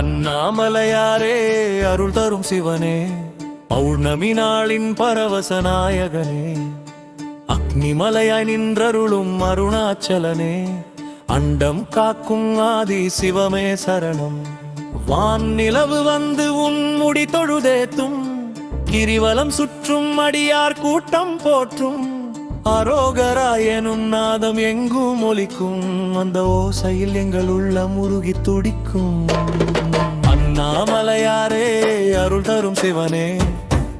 அண்ணாமலையாரே அருள் தரும் சிவனே. பௌர்ணமி நாளின் பரவச நாயகனே. அக்னிமலையாய் நின்றருளும் அருணாச்சலனே. அண்டம் காக்கும் ஆதி சிவமே சரணம். வான் நிலவு வந்து உன் முடி தொழுதேத்தும். கிரிவலம் சுற்றும் அடியார் கூட்டம் போற்றும். அரோகராயனும் நாதம் எங்கும் ஒலிக்கும். அந்த ஓசையில் எங்கள் உள்ள முருகி துடிக்கும். அண்ணாமலையாரே அருள் தரும் சிவனே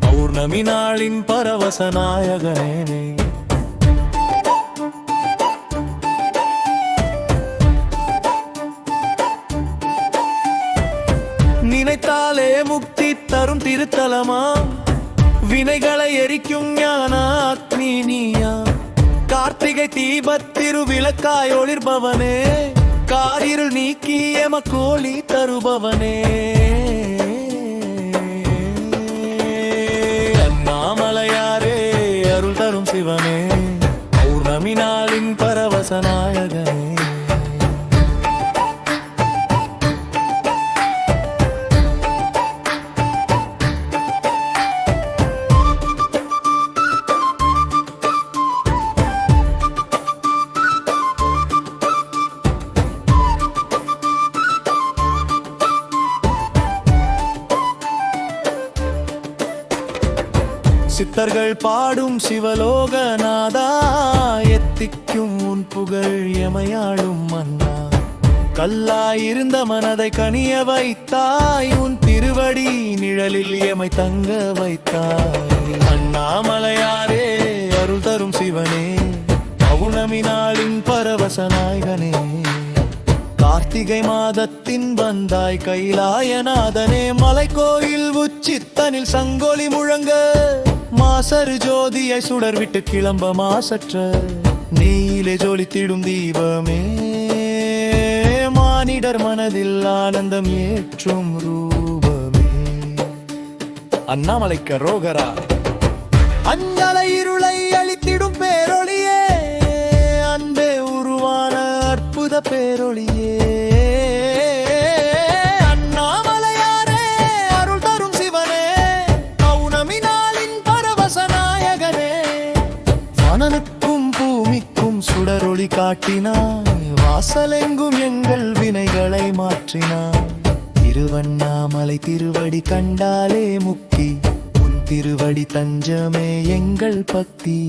பௌர்ணமி நாளின் பரவச நாயகனே. நினைத்தாலே முக்தி தரும் திருத்தலமா வினைகளை எரிக்கும் ஞானா கார்த்திகை தீபத்திரு திருவிளக்காய் ஒளிர்பவனே. காரிருள் நீக்கி கோழி தருபவனே. சித்தர்கள் பாடும் சிவலோகநாதா எத்திக்கும் உன் புகழ் எமையாளும் மன்னா கல்லாயிருந்த மனதை கனிய வைத்தாய் உன் திருவடி நிழலில் எமை தங்க வைத்தாய். அண்ணாமலையாரே அருள் தரும் சிவனே பௌர்ணமி நாளின் பரவச நாயகனே கார்த்திகை மாதத்தின் வந்தாய் கைலாயநாதனே மலைக்கோயில் உச்சித்தனில் சங்கோலி முழங்க. மாசரு ஜோதியை சுடர் விட்டு கிளம்ப மாசற்ற நீலே ஜொலித்திடும் தீபமே. மானிடர் மனதில் ஆனந்தம் ஏற்றும் ரூபமே. அண்ணாமலைக்க ரோகரா அஞ்சலை இருளை அழித்திடும் பேரொழியே அன்பே உருவான அற்புத பேரொழியே மனனுக்கும் பூமிக்கும் சுடரொளி காட்டினாய். வாசலெங்கும் எங்கள் வினைகளை மாற்றினாய். திருவண்ணாமலை திருவடி கண்டாலே முக்தி உன் திருவடி தஞ்சமே எங்கள் பக்தி.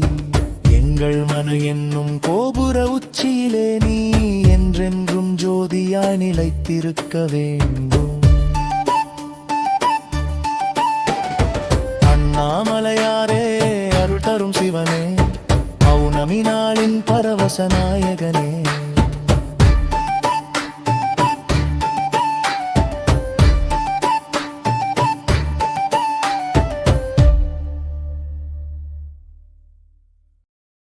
எங்கள் மனு என்னும் கோபுர உச்சியிலே நீ என்றென்றும் ஜோதியாய் நிலைத்திருக்க வேண்டும். அருள்